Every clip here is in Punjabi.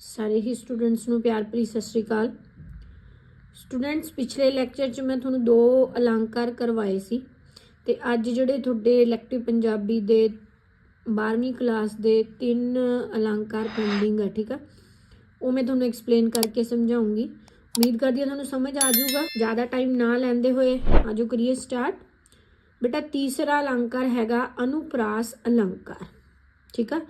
ਸਾਰੇ ਹੀ ਸਟੂਡੈਂਟਸ ਨੂੰ ਪਿਆਰ ਭਰੀ ਸਤਿ ਸ਼੍ਰੀ ਅਕਾਲ। ਸਟੂਡੈਂਟਸ, ਪਿਛਲੇ ਲੈਕਚਰ 'ਚ ਮੈਂ ਤੁਹਾਨੂੰ ਦੋ ਅਲੰਕਾਰ ਕਰਵਾਏ ਸੀ ਤੇ ਅੱਜ ਜਿਹੜੇ ਤੁਹਾਡੇ ਇਲੈਕਟਿਵ ਪੰਜਾਬੀ ਦੇ 12ਵੀਂ ਕਲਾਸ ਦੇ ਤਿੰਨ ਅਲੰਕਾਰ ਪੈਂਡਿੰਗ ਆ, ਠੀਕ ਆ? ਉਹ ਮੈਂ ਤੁਹਾਨੂੰ ਐਕਸਪਲੇਨ ਕਰਕੇ ਸਮਝਾਉਂਗੀ। ਉਮੀਦ ਕਰਦੀ ਹਾਂ ਤੁਹਾਨੂੰ ਸਮਝ ਆ ਜਾਊਗਾ। ਜ਼ਿਆਦਾ ਟਾਈਮ ਨਾ ਲੈਂਦੇ ਹੋਏ ਆਜੋ ਕਰੀਏ ਸਟਾਰਟ ਬੇਟਾ, ਤੀਸਰਾ ਅਲੰਕਾਰ ਹੈਗਾ ਅਨੁਪ੍ਰਾਸ ਅਲੰਕਾਰ, ਠੀਕ ਆ?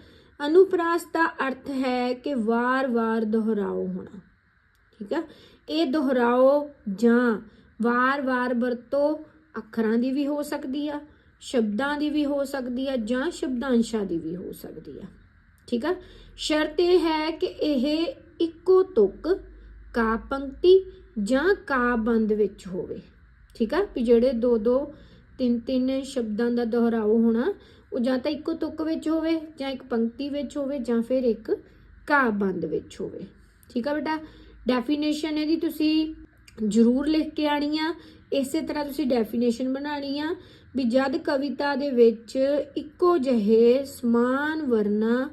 ਅਨੁਪ੍ਰਾਸ ਦਾ ਅਰਥ ਹੈ ਕਿ ਵਾਰ-ਵਾਰ ਦੁਹਰਾਓ ਹੋਣਾ। ਠੀਕ ਆ? ਇਹ ਦੁਹਰਾਓ ਜਾਂ ਵਾਰ-ਵਾਰ ਵਰਤੋ ਅੱਖਰਾਂ ਦੀ ਵੀ ਹੋ ਸਕਦੀ ਆ, ਸ਼ਬਦਾਂ ਦੀ ਵੀ ਹੋ ਸਕਦੀ ਆ ਜਾਂ ਸ਼ਬਦਾਂਸ਼ਾਂ ਦੀ ਵੀ ਹੋ ਸਕਦੀ ਆ। ਠੀਕ ਆ? ਸ਼ਰਤ ਇਹ ਹੈ ਕਿ ਇਹ ਇੱਕੋ ਤੁਕ ਕਾ ਪੰਕਤੀ ਜਾਂ ਕਾ ਬੰਦ ਵਿੱਚ ਹੋਵੇ। ਠੀਕ ਆ? ਵੀ ਜਿਹੜੇ ਦੋ ਦੋ ਤਿੰਨ ਤਿੰਨ ਸ਼ਬਦਾਂ ਦਾ ਦੁਹਰਾਓ ਹੋਣਾ ਉਹ ਜਾਂ ਤਾਂ ਇੱਕੋ ਤੁਕ ਵਿੱਚ ਹੋਵੇ ਜਾਂ ਇੱਕ ਪੰਕਤੀ ਵਿੱਚ ਹੋਵੇ ਜਾਂ ਫਿਰ ਇੱਕ ਕਾ ਬੰਦ ਵਿੱਚ ਹੋਵੇ। ਠੀਕ ਆ ਬੇਟਾ? ਡੈਫੀਨੇਸ਼ਨ ਇਹਦੀ ਤੁਸੀਂ ਜ਼ਰੂਰ ਲਿਖ ਕੇ ਆਣੀ ਆ। ਇਸੇ ਤਰ੍ਹਾਂ ਤੁਸੀਂ ਡੈਫੀਨੇਸ਼ਨ ਬਣਾਣੀ ਆ ਵੀ ਜਦ ਕਵਿਤਾ ਦੇ ਵਿੱਚ ਇੱਕੋ ਜਿਹੇ ਸਮਾਨ ਵਰਨਾ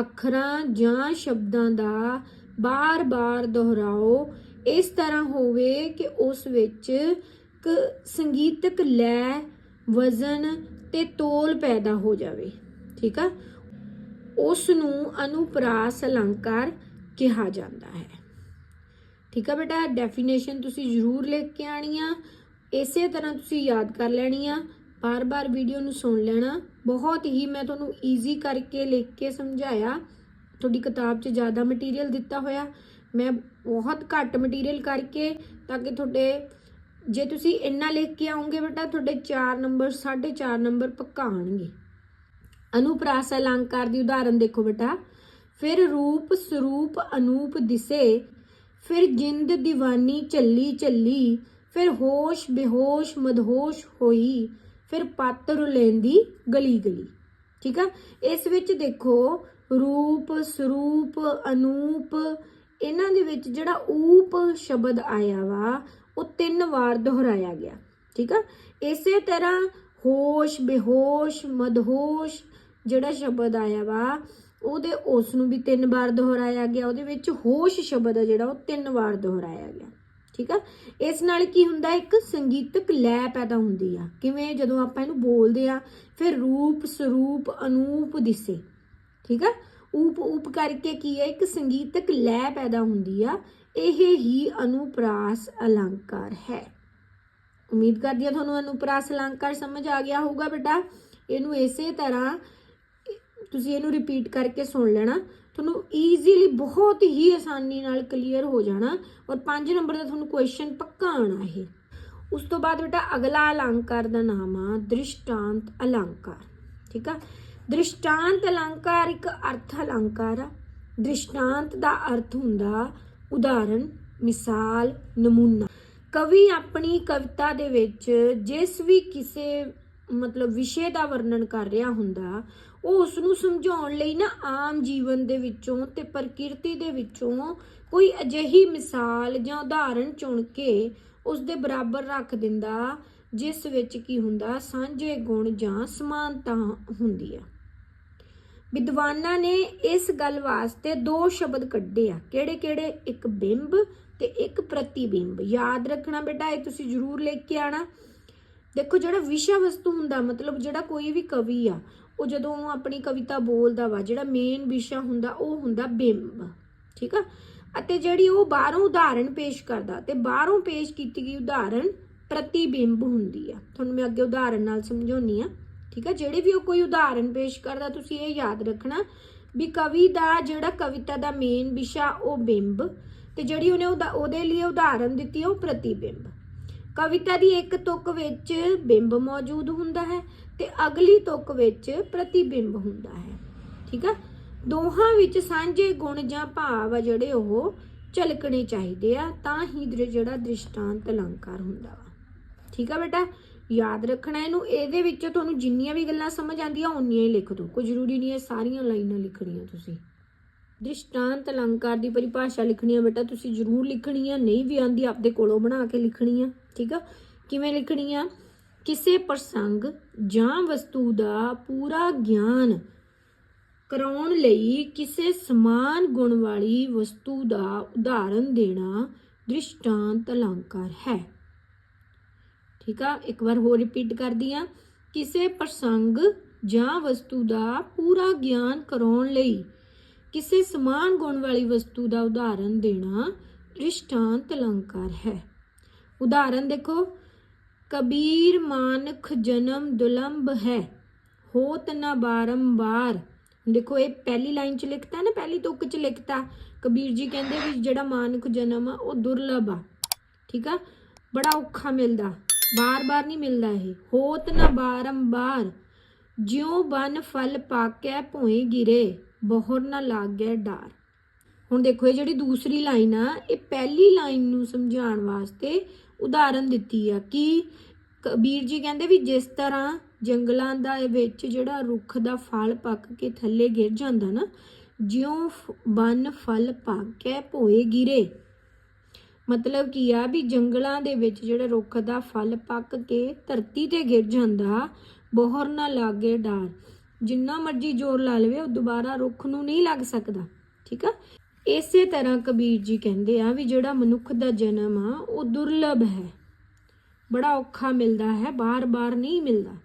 ਅੱਖਰਾਂ ਜਾਂ ਸ਼ਬਦਾਂ ਦਾ ਬਾਰ-ਬਾਰ ਦੁਹਰਾਓ, ਇਸ ਤਰ੍ਹਾਂ ਹੋਵੇ ਕਿ ਉਸ ਵਿੱਚ ਇੱਕ ਸੰਗੀਤਕ ਲੈ, ਵਜ਼ਨ ਤੇ ਤੋਲ ਪੈਦਾ ਹੋ ਜਾਵੇ। ਠੀਕ ਆ? ਉਸ ਨੂੰ ਅਨੁਪਰਾਸ ਅਲੰਕਾਰ ਕਿਹਾ ਜਾਂਦਾ ਹੈ। ਠੀਕ ਆ ਬੇਟਾ? ਡੈਫੀਨੇਸ਼ਨ ਤੁਸੀਂ ਜ਼ਰੂਰ ਲਿਖ ਕੇ ਆਣੀ ਆ ਇਸੇ ਤਰ੍ਹਾਂ ਤੁਸੀਂ ਯਾਦ ਕਰ ਲੈਣੀ ਆ ਬਾਰ-ਬਾਰ ਵੀਡੀਓ ਨੂੰ ਸੁਣ ਲੈਣਾ। ਬਹੁਤ ਹੀ ਮੈਂ ਤੁਹਾਨੂੰ ਈਜ਼ੀ ਕਰਕੇ ਲਿਖ ਕੇ ਸਮਝਾਇਆ। ਤੁਹਾਡੀ ਕਿਤਾਬ 'ਚ ਜ਼ਿਆਦਾ ਮਟੀਰੀਅਲ ਦਿੱਤਾ ਹੋਇਆ। ਮੈਂ ਬਹੁਤ ਘੱਟ ਮਟੀਰੀਅਲ ਕਰਕੇ ਤਾਂ ਕਿ ਤੁਹਾਡੇ ਜੇ ਤੁਸੀਂ ਇੰਨਾ ਲਿਖ ਕੇ ਆਉਂਗੇ ਬੇਟਾ, ਤੁਹਾਡੇ 4 ਨੰਬਰ 4.5 ਨੰਬਰ ਪੱਕਾ ਆਣਗੇ ਅਨੁਪ੍ਰਾਸ ਅਲੰਕਾਰ ਦੀ ਉਦਾਹਰਨ ਦੇਖੋ ਬੇਟਾ। ਫਿਰ ਰੂਪ ਸਰੂਪ ਅਨੂਪ ਦਿਸੇ, ਫਿਰ ਜਿੰਦ ਦੀਵਾਨੀ ਚੱਲੀ ਚੱਲੀ ਫਿਰ ਹੋਸ਼ ਬੇਹੋਸ਼ ਮਦਹੋਸ਼ ਹੋਈ, ਫਿਰ ਪੱਤ ਰੁਲੇਂਦੀ ਗਲੀ ਗਲੀ। ਠੀਕ ਆ? ਇਸ ਵਿੱਚ ਦੇਖੋ, ਰੂਪ, ਸਰੂਪ, ਅਨੂਪ, ਇਹਨਾਂ ਦੇ ਵਿੱਚ ਜਿਹੜਾ ਊਪ ਸ਼ਬਦ ਆਇਆ ਵਾ ਉਹ ਤਿੰਨ ਵਾਰ ਦੁਹਰਾਇਆ ਗਿਆ। ਠੀਕ ਆ? ਇਸੇ ਤਰ੍ਹਾਂ ਹੋਸ਼, ਬੇਹੋਸ਼, ਮਦਹੋਸ਼ ਜਿਹੜਾ ਸ਼ਬਦ ਆਇਆ ਵਾ, ਉਹਦੇ ਉਸ ਨੂੰ ਵੀ ਤਿੰਨ ਵਾਰ ਦੁਹਰਾਇਆ ਗਿਆ। ਉਹਦੇ ਵਿੱਚ ਹੋਸ਼ ਸ਼ਬਦ ਆ ਜਿਹੜਾ, ਉਹ ਤਿੰਨ ਵਾਰ ਦੁਹਰਾਇਆ ਗਿਆ। ਠੀਕ ਆ? ਇਸ ਨਾਲ ਕੀ ਹੁੰਦਾ, ਇੱਕ ਸੰਗੀਤਕ ਲੈ ਪੈਦਾ ਹੁੰਦੀ ਆ। ਕਿਵੇਂ? ਜਦੋਂ ਆਪਾਂ ਇਹਨੂੰ ਬੋਲਦੇ ਆ, ਫਿਰ ਰੂਪ, ਸਰੂਪ, ਅਨੂਪ, ਦਿਸੇ। ਠੀਕ ਆ? ਊਪ ਊਪ ਕਰਕੇ ਕੀ ਹੈ ਇੱਕ ਸੰਗੀਤਕ ਲੈ ਪੈਦਾ ਹੁੰਦੀ ਆ। ਇਹ ਹੀ ਅਨੁਪਰਾਸ ਅਲੰਕਾਰ ਹੈ। ਉਮੀਦ ਕਰਦੀ ਹਾਂ ਤੁਹਾਨੂੰ ਅਨੁਪਰਾਸ ਅਲੰਕਾਰ ਸਮਝ ਆ ਗਿਆ ਹੋਊਗਾ ਬੇਟਾ। ਇਹਨੂੰ ਇਸੇ ਤਰ੍ਹਾਂ ਤੁਸੀਂ ਇਹਨੂੰ ਰਿਪੀਟ ਕਰਕੇ ਸੁਣ ਲੈਣਾ। ਤੁਹਾਨੂੰ ਈਜ਼ੀਲੀ ਬਹੁਤ ਹੀ ਆਸਾਨੀ ਨਾਲ ਕਲੀਅਰ ਹੋ ਜਾਣਾ ਔਰ 5 ਨੰਬਰ ਦਾ ਤੁਹਾਨੂੰ ਕੁਐਸਚਨ ਪੱਕਾ ਆਣਾ ਇਹ। ਉਸ ਤੋਂ ਬਾਅਦ ਬੇਟਾ ਅਗਲਾ ਅਲੰਕਾਰ ਦਾ ਨਾਮ ਆ ਦ੍ਰਿਸ਼ਟਾਂਤ ਅਲੰਕਾਰ। ਠੀਕ ਆ? ਦ੍ਰਿਸ਼ਟਾਂਤ ਅਲੰਕਾਰ ਇੱਕ ਅਰਥ ਅਲੰਕਾਰ ਆ। ਦ੍ਰਿਸ਼ਟਾਂਤ ਦਾ ਅਰਥ ਹੁੰਦਾ ਉਦਾਹਰਨ, ਮਿਸਾਲ, ਨਮੂਨਾ। ਕਵੀ ਆਪਣੀ ਕਵਿਤਾ ਦੇ ਵਿੱਚ ਜਿਸ ਵੀ ਕਿਸੇ, ਮਤਲਬ ਵਿਸ਼ੇ ਦਾ ਵਰਣਨ ਕਰ ਰਿਹਾ ਹੁੰਦਾ, ਉਹ ਉਸ ਨੂੰ ਸਮਝਾਉਣ ਲਈ ਨਾ ਆਮ ਜੀਵਨ ਦੇ ਵਿੱਚੋਂ ਤੇ ਪ੍ਰਕਿਰਤੀ ਦੇ ਵਿੱਚੋਂ ਕੋਈ ਅਜਿਹੀ ਮਿਸਾਲ ਜਾਂ ਉਦਾਹਰਣ ਚੁਣ ਕੇ ਉਸ ਦੇ ਬਰਾਬਰ ਰੱਖ ਦਿੰਦਾ, ਜਿਸ ਵਿੱਚ ਕੀ ਹੁੰਦਾ, ਸਾਂਝੇ ਗੁਣ ਜਾਂ ਸਮਾਨਤਾ ਹੁੰਦੀ ਆ। ਵਿਦਵਾਨਾਂ ਨੇ ਇਸ ਗੱਲ ਵਾਸਤੇ ਦੋ ਸ਼ਬਦ ਕੱਢੇ ਆ। ਕਿਹੜੇ ਕਿਹੜੇ? ਇੱਕ ਬਿੰਬ ਤੇ ਇੱਕ ਪ੍ਰਤੀਬਿੰਬ। ਯਾਦ ਰੱਖਣਾ ਬੇਟਾ, ਇਹ ਤੁਸੀਂ ਜ਼ਰੂਰ ਲਿਖ ਕੇ ਆਣਾ। ਦੇਖੋ, ਜਿਹੜਾ ਵਿਸ਼ਾ ਵਸਤੂ ਹੁੰਦਾ, ਮਤਲਬ ਜਿਹੜਾ ਕੋਈ ਵੀ ਕਵੀ ਆ, ਉਹ ਜਦੋਂ ਆਪਣੀ ਕਵਿਤਾ ਬੋਲਦਾ ਵਾ, ਜਿਹੜਾ ਮੇਨ ਵਿਸ਼ਾ ਹੁੰਦਾ, ਉਹ ਹੁੰਦਾ ਬਿੰਬ। ਠੀਕ ਆ? ਅਤੇ ਜਿਹੜੀ ਉਹ ਬਾਹਰੋਂ ਉਦਾਹਰਣ ਪੇਸ਼ ਕਰਦਾ ਤੇ ਬਾਹਰੋਂ ਪੇਸ਼ ਕੀਤੀ ਗਈ ਉਦਾਹਰਣ ਪ੍ਰਤੀਬਿੰਬ ਹੁੰਦੀ ਆ। ਤੁਹਾਨੂੰ ਮੈਂ ਅੱਗੇ ਉਦਾਹਰਣ ਨਾਲ ਸਮਝਾਉਣੀ ਆ। ਠੀਕ ਆ ਜਿਹੜੇ ਵੀ ਉਹ ਕੋਈ ਉਦਾਹਰਣ ਪੇਸ਼ ਕਰਦਾ, ਤੁਸੀਂ ਇਹ ਯਾਦ ਰੱਖਣਾ ਵੀ ਕਵੀ ਦਾ ਜਿਹੜਾ ਕਵਿਤਾ ਦਾ ਮੇਨ ਵਿਸ਼ਾ ਉਹ ਬਿੰਬ ਤੇ ਜਿਹੜੀ ਉਹਨੇ ਉਹਦੇ ਲਈ ਉਦਾਹਰਣ ਦਿੱਤੀ ਉਹ ਪ੍ਰਤੀਬਿੰਬ। ਕਵਿਤਾ ਦੀ ਇੱਕ ਤੁਕ ਵਿੱਚ ਬਿੰਬ ਮੌਜੂਦ ਹੁੰਦਾ ਹੈ ਤੇ ਅਗਲੀ ਤੁਕ ਵਿੱਚ ਪ੍ਰਤੀਬਿੰਬ ਹੁੰਦਾ ਹੈ। ਠੀਕ ਆ? ਦੋਹਾਂ ਵਿੱਚ ਸਾਂਝੇ ਗੁਣ ਜਾਂ ਭਾਵ ਆ ਜਿਹੜੇ ਉਹ ਝਲਕਣੇ ਚਾਹੀਦੇ ਆ, ਤਾਂ ਹੀ ਜਿਹੜਾ ਦ੍ਰਿਸ਼ਟਾਂਤ ਅਲੰਕਾਰ ਹੁੰਦਾ ਵਾ। ਠੀਕ ਆ ਬੇਟਾ? ਯਾਦ ਰੱਖਣਾ ਇਹਨੂੰ, ਇਹਦੇ ਵਿੱਚ ਤੁਹਾਨੂੰ ਜਿੰਨੀਆਂ ਵੀ ਗੱਲਾਂ ਸਮਝ ਆਉਂਦੀਆਂ, ਉਨੀਆਂ ਹੀ ਲਿਖ ਦਿਓ। ਕੋਈ ਜ਼ਰੂਰੀ ਨਹੀਂ ਹੈ ਸਾਰੀਆਂ ਲਾਈਨਾਂ ਲਿਖਣੀਆਂ ਤੁਸੀਂ। ਦ੍ਰਿਸ਼ਟਾਂਤ ਅਲੰਕਾਰ ਦੀ ਪਰਿਭਾਸ਼ਾ ਲਿਖਣੀ ਆ ਬੇਟਾ, ਤੁਸੀਂ ਜ਼ਰੂਰ ਲਿਖਣੀ ਆ ਨਹੀਂ ਵੀ ਆਂਦੀ, ਆਪਦੇ ਕੋਲੋਂ ਬਣਾ ਕੇ ਲਿਖਣੀ ਆ ਠੀਕ ਆ? ਕਿਵੇਂ ਲਿਖਣੀ ਆ ਕਿਸੇ ਪ੍ਰਸੰਗ ਜਾਂ ਵਸਤੂ ਦਾ ਪੂਰਾ ਗਿਆਨ ਕਰਾਉਣ ਲਈ ਕਿਸੇ ਸਮਾਨ ਗੁਣ ਵਾਲੀ ਵਸਤੂ ਦਾ ਉਦਾਹਰਨ ਦੇਣਾ ਦ੍ਰਿਸ਼ਟਾਂਤ ਅਲੰਕਾਰ ਹੈ। ਠੀਕ ਆ? ਇੱਕ ਵਾਰ ਹੋਰ ਰਿਪੀਟ ਕਰਦੀ ਆ। ਕਿਸੇ ਪ੍ਰਸੰਗ ਜਾਂ ਵਸਤੂ ਦਾ ਪੂਰਾ ਗਿਆਨ ਕਰਾਉਣ ਲਈ ਕਿਸੇ ਸਮਾਨ ਗੁਣ ਵਾਲੀ ਵਸਤੂ ਦਾ ਉਦਾਹਰਨ ਦੇਣਾ ਦ੍ਰਿਸ਼ਟਾਂਤ ਅਲੰਕਾਰ ਹੈ। ਉਦਾਹਰਨ ਦੇਖੋ, ਕਬੀਰ ਮਾਨਖ ਜਨਮ ਦੁਲੰਭ ਹੈ, ਹੋਤ ਨਾ ਬਾਰੰਬਾਰ। ਦੇਖੋ, ਇਹ ਪਹਿਲੀ ਲਾਈਨ ਚ ਲਿਖਤਾ ਨਾ, ਪਹਿਲੀ ਤੁਕ ਚ ਲਿਖਤਾ। ਕਬੀਰ ਜੀ ਕਹਿੰਦੇ ਵੀ ਜਿਹੜਾ ਮਾਨਖ ਜਨਮ ਆ, ਉਹ ਦੁਰਲਭ ਆ, ਠੀਕ ਆ? ਬੜਾ ਔਖਾ ਮਿਲਦਾ। ਬਾਰ-ਬਾਰ ਨਹੀਂ ਮਿਲਦਾ ਇਹ। ਹੋਤ ਨਾ ਬਾਰੰਬਾਰ, ਜਿਉ ਬਨ ਫਲ ਪਾਕਿਆ ਭੋਏ ਗਿਰੇ, ਬਹੁਰ ਨਾ ਲਾਗੈ ਡਾਰ। ਹੁਣ ਦੇਖੋ, ਇਹ ਜਿਹੜੀ ਦੂਸਰੀ ਲਾਈਨ ਆ, ਇਹ ਪਹਿਲੀ ਲਾਈਨ ਨੂੰ ਸਮਝਾਉਣ ਵਾਸਤੇ ਉਦਾਹਰਨ ਦਿੱਤੀ ਆ ਕਿ ਕਬੀਰ ਜੀ ਕਹਿੰਦੇ ਵੀ ਜਿਸ ਤਰ੍ਹਾਂ ਜੰਗਲਾਂ ਦਾ ਵਿੱਚ ਜਿਹੜਾ ਰੁੱਖ ਦਾ ਫਲ ਪੱਕ ਕੇ ਥੱਲੇ ਗਿਰ ਜਾਂਦਾ ਨਾ, ਜਿਉਂ ਫ- ਬਨ ਫਲ ਪਾਕੇ ਭੋਏ ਗਿਰੇ। ਮਤਲਬ ਕੀ ਆ ਵੀ ਜੰਗਲਾਂ ਦੇ ਵਿੱਚ ਜਿਹੜਾ ਰੁੱਖ ਦਾ ਫਲ ਪੱਕ ਕੇ ਧਰਤੀ ਤੇ ਗਿਰ ਜਾਂਦਾ, ਬੋਹਰ ਨਾ ਲਾਗੇ ਡਾਰ। ਜਿੰਨਾ ਮਰਜ਼ੀ ਜ਼ੋਰ ਲਾ ਲਵੇ, ਉਹ ਦੁਬਾਰਾ ਰੁੱਖ ਨੂੰ ਨਹੀਂ ਲੱਗ ਸਕਦਾ, ਠੀਕ ਆ? ਇਸੇ ਤਰ੍ਹਾਂ ਕਬੀਰ ਜੀ ਕਹਿੰਦੇ ਆ ਵੀ ਜਿਹੜਾ ਮਨੁੱਖ ਦਾ ਜਨਮ ਆ, ਉਹ ਦੁਰਲਭ ਹੈ। ਬੜਾ ਔਖਾ ਮਿਲਦਾ ਹੈ, ਬਾਰ-ਬਾਰ ਨਹੀਂ ਮਿਲਦਾ।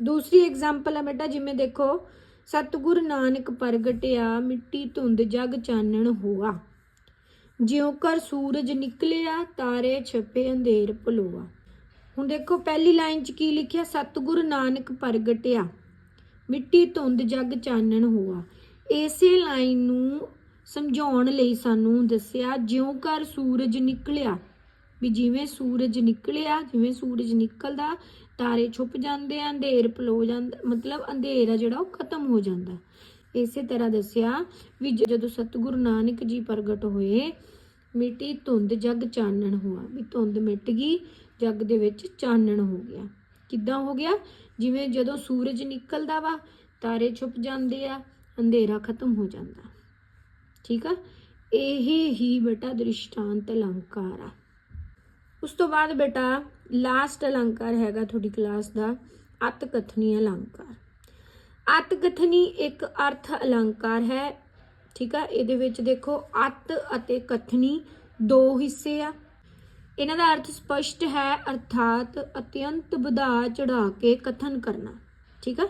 ਦੂਸਰੀ ਐਗਜ਼ਾਮਪਲ ਹੈ ਬੇਟਾ, ਜਿਵੇਂ ਦੇਖੋ, ਸਤਿਗੁਰ ਨਾਨਕ ਪ੍ਰਗਟਿਆ, ਮਿੱਟੀ ਧੁੰਦ ਜਗ ਚਾਨਣ ਹੋਆ। ਜਿਉਂ ਕਰ ਸੂਰਜ ਨਿਕਲਿਆ, ਤਾਰੇ ਛਪੇ, ਅੰਧੇਰ ਭਲੋਆ। ਹੁਣ ਦੇਖੋ, ਪਹਿਲੀ ਲਾਈਨ 'ਚ ਕੀ ਲਿਖਿਆ? ਸਤਿਗੁਰ ਨਾਨਕ ਪ੍ਰਗਟਿਆ। ਮਿੱਟੀ ਧੁੰਦ ਜਗ ਚਾਨਣ ਹੋਆ। ਇਸੇ ਲਾਈਨ ਨੂੰ ਸਮਝਾਉਣ ਲਈ ਸਾਨੂੰ ਦੱਸਿਆ, ਜਿਉਂ ਕਰ ਸੂਰਜ ਨਿਕਲਿਆ। ਵੀ ਜਿਵੇਂ ਸੂਰਜ ਨਿਕਲਿਆ, ਜਿਵੇਂ ਸੂਰਜ ਨਿਕਲਦਾ, ਤਾਰੇ ਛੁਪ ਜਾਂਦੇ ਆ, ਅੰਧੇਰ ਪਲੋ ਜਾਂਦਾ, ਮਤਲਬ ਅੰਧੇਰ ਆ ਜਿਹੜਾ, ਉਹ ਖਤਮ ਹੋ ਜਾਂਦਾ। ਇਸੇ ਤਰ੍ਹਾਂ ਦੱਸਿਆ ਵੀ ਜਦੋਂ ਸਤਿਗੁਰੂ ਨਾਨਕ ਜੀ ਪ੍ਰਗਟ ਹੋਏ, ਮਿੱਟੀ ਧੁੰਦ ਜਗ ਚਾਨਣ ਹੋਆ। ਵੀ ਧੁੰਦ ਮਿਟ ਗਈ, ਜਗ ਦੇ ਵਿੱਚ ਚਾਨਣ ਹੋ ਗਿਆ। ਕਿੱਦਾਂ ਹੋ ਗਿਆ? ਜਿਵੇਂ ਜਦੋਂ ਸੂਰਜ ਨਿਕਲਦਾ ਵਾ, ਤਾਰੇ ਛੁਪ ਜਾਂਦੇ ਆ, ਅੰਧੇਰਾ ਖਤਮ ਹੋ ਜਾਂਦਾ। ਠੀਕ ਆ? ਇਹ ਹੀ ਬੇਟਾ ਦ੍ਰਿਸ਼ਟਾਂਤ ਅਲੰਕਾਰ ਆ। ਉਸ ਤੋਂ ਬਾਅਦ ਬੇਟਾ ਲਾਸਟ ਅਲੰਕਾਰ ਹੈਗਾ ਤੁਹਾਡੀ ਕਲਾਸ ਦਾ ਅਤ ਕਥਨੀ ਅਲੰਕਾਰ। ਅਤਕਥਨੀ ਇੱਕ ਅਰਥ ਅਲੰਕਾਰ ਹੈ, ਠੀਕ ਆ? ਇਹਦੇ ਵਿੱਚ ਦੇਖੋ, ਅਤ ਅਤੇ ਕਥਨੀ ਦੋ ਹਿੱਸੇ ਆ। ਇਹਨਾਂ ਦਾ ਅਰਥ ਸਪਸ਼ਟ ਹੈ, ਅਰਥਾਤ ਅਤਿਅੰਤ ਵਧਾ ਚੜਾ ਕੇ ਕਥਨ ਕਰਨਾ, ਠੀਕ ਆ?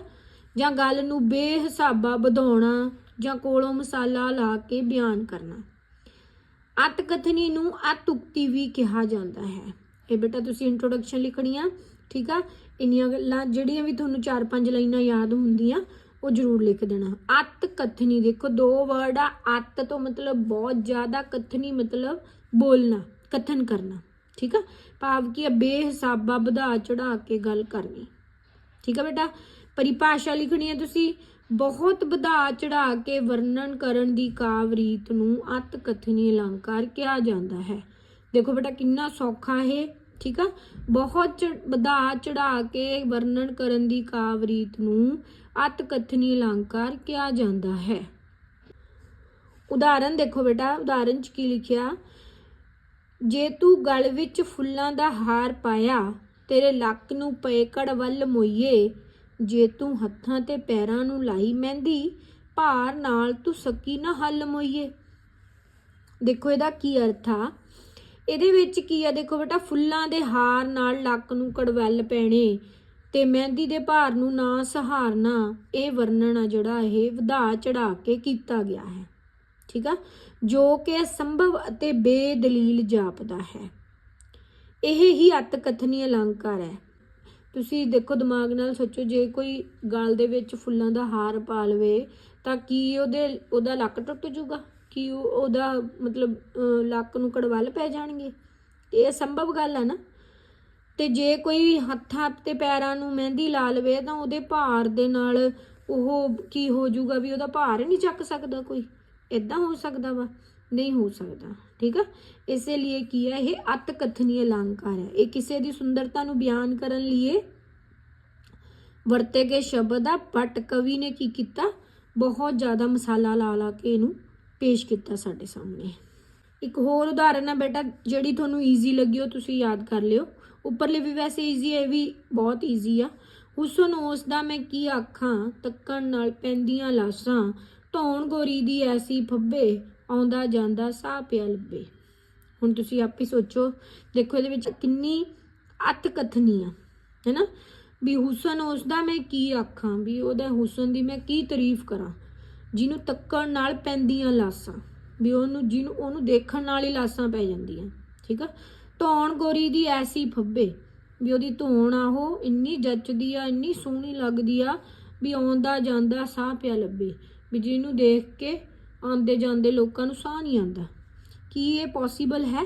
ਜਾਂ ਗੱਲ ਨੂੰ ਬੇਹਿਸਾਬਾ ਵਧਾਉਣਾ ਜਾਂ ਕੋਲੋਂ ਮਸਾਲਾ ਲਾ ਕੇ ਬਿਆਨ ਕਰਨਾ। ਅਤ ਕਥਨੀ ਨੂੰ ਅਤੁਕਤੀ ਵੀ ਕਿਹਾ ਜਾਂਦਾ ਹੈ। ਇਹ ਬੇਟਾ, ਤੁਸੀਂ ਇੰਟਰੋਡਕਸ਼ਨ ਲਿਖਣੀ ਆ। ਠੀਕ ਆ? ਇੰਨੀਆਂ ਗੱਲਾਂ, ਜਿਹੜੀਆਂ ਵੀ ਤੁਹਾਨੂੰ 4-5 ਲਾਈਨਾਂ ਯਾਦ ਹੁੰਦੀਆਂ, ਉਹ ਜ਼ਰੂਰ ਲਿਖ ਦੇਣਾ। ਅਤ ਕਥਨੀ ਦੇਖੋ, ਦੋ ਵਰਡ ਆ, ਅਤ ਤੋਂ ਮਤਲਬ ਬਹੁਤ ਜ਼ਿਆਦਾ, ਕਥਨੀ ਮਤਲਬ ਬੋਲਣਾ, ਕਥਨ ਕਰਨਾ, ਠੀਕ ਆ? ਭਾਵ ਕੀ ਆ, ਬੇਹਿਸਾਬਾ ਵਧਾ ਚੜਾ ਕੇ ਗੱਲ ਕਰਨੀ। ਠੀਕ ਆ ਬੇਟਾ? ਪਰਿਭਾਸ਼ਾ ਲਿਖਣੀ ਹੈ ਤੁਸੀਂ, ਬਹੁਤ ਵਧਾ ਚੜਾ ਕੇ ਵਰਣਨ ਕਰਨ ਦੀ ਕਾਵ ਰੀਤ ਨੂੰ ਅਤ ਕਥਨੀ ਅਲੰਕਾਰ ਕਿਹਾ ਜਾਂਦਾ ਹੈ। ਦੇਖੋ ਬੇਟਾ, ਕਿੰਨਾ ਸੌਖਾ ਹੈ ਠੀਕ ਆ? ਬਹੁਤ ਚ- ਵਧਾ ਚੜਾ ਕੇ ਵਰਣਨ ਕਰਨ ਦੀ ਕਾਵ ਰੀਤ ਨੂੰ ਅਤ ਕਥਨੀ ਅਲੰਕਾਰ ਕਿਹਾ ਜਾਂਦਾ ਹੈ। ਉਦਾਹਰਨ ਦੇਖੋ ਬੇਟਾ, ਉਦਾਹਰਨ ਚ ਕੀ ਲਿਖਿਆ? ਜੇ ਤੂੰ ਗਲ ਵਿੱਚ ਫੁੱਲਾਂ ਦਾ ਹਾਰ ਪਾਇਆ, ਤੇਰੇ ਲੱਕ ਨੂੰ ਪਏ ਕੜ ਵੱਲ ਮੋਈਏ, ਜੇ ਤੂੰ ਹੱਥਾਂ ਤੇ ਪੈਰਾਂ ਨੂੰ ਲਾਈ ਮਹਿੰਦੀ, ਭਾਰ ਨਾਲ ਤੂੰ ਸਕੀ ਨਾ ਹੱਲ ਮੋਈਏ। ਦੇਖੋ ਇਹਦਾ ਕੀ ਅਰਥ ਆ? ਇਹਦੇ ਵਿੱਚ ਕੀ ਆ ਦੇਖੋ ਬੇਟਾ, ਫੁੱਲਾਂ ਦੇ ਹਾਰ ਨਾਲ ਲੱਕ ਨੂੰ ਕੜਵੱਲ ਪੈਣੇ ਤੇ ਮਹਿੰਦੀ ਦੇ ਭਾਰ ਨੂੰ ਨਾ ਸਹਾਰਨਾ, ਇਹ ਵਰਣਨ ਆ ਜਿਹੜਾ ਇਹ ਵਧਾ ਚੜਾ ਕੇ ਕੀਤਾ ਗਿਆ ਹੈ। ਠੀਕ ਆ? ਜੋ ਕਿ ਅਸੰਭਵ ਅਤੇ ਬੇਦਲੀਲ ਜਾਪਦਾ ਹੈ। ਇਹ ਹੀ ਅਤ ਕਥਨੀ ਅਲੰਕਾਰ ਹੈ। ਤੁਸੀਂ ਦੇਖੋ, ਦਿਮਾਗ ਨਾਲ ਸੋਚੋ, ਜੇ ਕੋਈ ਗਲ ਦੇ ਵਿੱਚ ਫੁੱਲਾਂ ਦਾ ਹਾਰ ਪਾ ਲਵੇ, ਤਾਂ ਕੀ ਉਹਦੇ, ਉਹਦਾ ਲੱਕ ਟੁੱਟ ਜਾਊਗਾ? ਕਿ ਉਹ- ਉਹਦਾ ਮਤਲਬ ਲੱਕ ਨੂੰ ਕੜਵਲ ਪੈ ਜਾਣਗੇ। ਇਹ ਸੰਭਵ ਗੱਲ ਆ ਨਾ। ਤੇ ਜੇ ਕੋਈ ਹੱਥਾਂ ਤੇ ਪੈਰਾਂ ਨੂੰ ਮਹਿੰਦੀ ਲਾ ਲਵੇ, ਤਾਂ ਉਹਦੇ ਭਾਰ ਦੇ ਨਾਲ ਉਹ ਕੀ ਹੋ ਜਾਊਗਾ ਵੀ ਉਹਦਾ ਭਾਰ ਨਹੀਂ ਚੱਕ ਸਕਦਾ ਕੋਈ। ਇਦਾਂ ਹੋ ਸਕਦਾ ਵਾ। ਨਹੀਂ ਹੋ ਸਕਦਾ। ਠੀਕ ਆ? ਇਸੇ ਲਈ ਕੀ ਹੈ ਇਹ ਅਤਕਥਨੀ ਅਲੰਕਾਰ ਹੈ ਇਹ ਕਿਸੇ ਦੀ ਸੁੰਦਰਤਾ ਨੂੰ ਬਿਆਨ ਕਰਨ ਲਈ ਵਰਤੇ ਗਏ ਸ਼ਬਦ ਆ। ਬਟ ਕਵੀ ਨੇ ਕੀ ਕੀਤਾ? ਬਹੁਤ ਜ਼ਿਆਦਾ ਮਸਾਲਾ ਲਾ ਲਾ ਕੇ ਇਹਨੂੰ ਪੇਸ਼ ਕੀਤਾ ਸਾਡੇ ਸਾਹਮਣੇ। ਇੱਕ ਹੋਰ ਉਦਾਹਰਨ ਹੈ ਬੇਟਾ, ਜਿਹੜੀ ਤੁਹਾਨੂੰ ਈਜ਼ੀ ਲੱਗੀ ਉਹ ਤੁਸੀਂ ਯਾਦ ਕਰ ਲਿਓ। ਉੱਪਰਲੇ ਵੀ ਵੈਸੇ ਈਜ਼ੀ ਹੈ ਇਹ ਵੀ ਬਹੁਤ ਈਜ਼ੀ ਆ। ਹੁਸਨ, ਉਸ ਦਾ ਮੈਂ ਕੀ ਆਖਾਂ, ਤੱਕਣ ਨਾਲ ਪੈਂਦੀਆਂ ਲਾਸਾਂ, ਧੌਣ ਗੋਰੀ ਦੀ ਐਸੀ ਫੱਬੇ, ਆਉਂਦਾ ਜਾਂਦਾ ਸਾਹ ਪਿਆ ਲੱਭੇ। ਹੁਣ ਤੁਸੀਂ ਆਪ ਹੀ ਸੋਚੋ, ਦੇਖੋ ਇਹਦੇ ਵਿੱਚ ਕਿੰਨੀ ਅਤ ਕਥਨੀ ਆ, ਹੈਨਾ? ਵੀ ਹੁਸਨ, ਉਸ ਦਾ ਮੈਂ ਕੀ ਆਖਾਂ, ਵੀ ਉਹਦਾ ਹੁਸਨ ਦੀ ਮੈਂ ਕੀ ਤਾਰੀਫ ਕਰਾਂ? ਜਿਹਨੂੰ ਤੱਕਣ ਨਾਲ ਪੈਂਦੀਆਂ ਲਾਸਾਂ, ਵੀ ਉਹਨੂੰ ਜਿਹਨੂੰ ਉਹਨੂੰ ਦੇਖਣ ਨਾਲ ਹੀ ਲਾਸਾਂ ਪੈ ਜਾਂਦੀਆਂ, ਠੀਕ ਆ? ਧੌਣ ਗੋਰੀ ਦੀ ਐਸੀ ਫੱਬੇ, ਵੀ ਉਹਦੀ ਧੌਣ ਆ ਉਹ ਇੰਨੀ ਜੱਚਦੀ ਆ, ਇੰਨੀ ਸੋਹਣੀ ਲੱਗਦੀ ਆ, ਵੀ ਆਉਂਦਾ ਜਾਂਦਾ ਸਾਹ ਪਿਆ ਲੱਭੇ, ਵੀ ਜਿਹਨੂੰ ਦੇਖ ਕੇ ਆਉਂਦੇ ਜਾਂਦੇ ਲੋਕਾਂ ਨੂੰ ਸਾਹ ਨਹੀਂ ਆਉਂਦਾ। ਕੀ ਇਹ ਪੋਸੀਬਲ ਹੈ?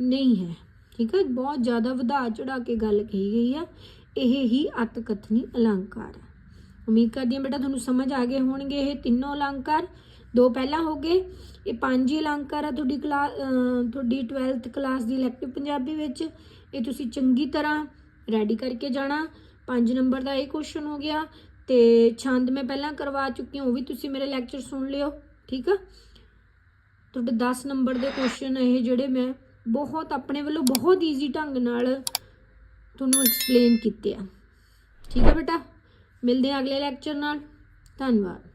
ਨਹੀਂ ਹੈ, ਠੀਕ ਹੈ ਬਹੁਤ ਜ਼ਿਆਦਾ ਵਧਾ ਚੜਾ ਕੇ ਗੱਲ ਕਹੀ ਗਈ ਆ, ਇਹ ਹੀ ਅਤਕਥਨੀ ਅਲੰਕਾਰ ਹੈ ਉਮੀਦ ਕਰਦੀ ਹਾਂ ਬੇਟਾ ਤੁਹਾਨੂੰ ਸਮਝ ਆ ਗਏ ਹੋਣਗੇ ਇਹ ਤਿੰਨੋਂ ਅਲੰਕਾਰ। ਦੋ ਪਹਿਲਾਂ ਹੋ ਗਏ, ਇਹ ਪੰਜ ਹੀ ਅਲੰਕਾਰ ਆ ਤੁਹਾਡੀ ਕਲਾਸ ਤੁਹਾਡੀ 12th ਕਲਾਸ ਦੀ ਇਲੈਕਟਿਵ ਪੰਜਾਬੀ ਵਿੱਚ। ਇਹ ਤੁਸੀਂ ਚੰਗੀ ਤਰ੍ਹਾਂ ਰੈਡੀ ਕਰਕੇ ਜਾਣਾ। ਪੰਜ ਨੰਬਰ ਦਾ ਇਹ ਕੁਐਸਚਨ ਹੋ ਗਿਆ ਤੇ ਛੰਦ ਮੈਂ ਪਹਿਲਾਂ ਕਰਵਾ ਚੁੱਕੀ ਹਾਂ, ਉਹ ਵੀ ਤੁਸੀਂ ਮੇਰੇ ਲੈਕਚਰ ਸੁਣ ਲਿਓ, ਠੀਕ ਆ? ਤੁਹਾਡੇ 10 ਨੰਬਰ ਦੇ ਕੁਐਸਚਨ ਇਹ ਜਿਹੜੇ ਮੈਂ ਬਹੁਤ ਆਪਣੇ ਵੱਲੋਂ ਬਹੁਤ ਈਜ਼ੀ ਢੰਗ ਨਾਲ ਤੁਹਾਨੂੰ ਐਕਸਪਲੇਨ ਕੀਤੇ ਆ। ਠੀਕ ਹੈ ਬੇਟਾ? ਮਿਲਦੇ ਹਾਂ ਅਗਲੇ ਲੈਕਚਰ ਨਾਲ। ਧੰਨਵਾਦ।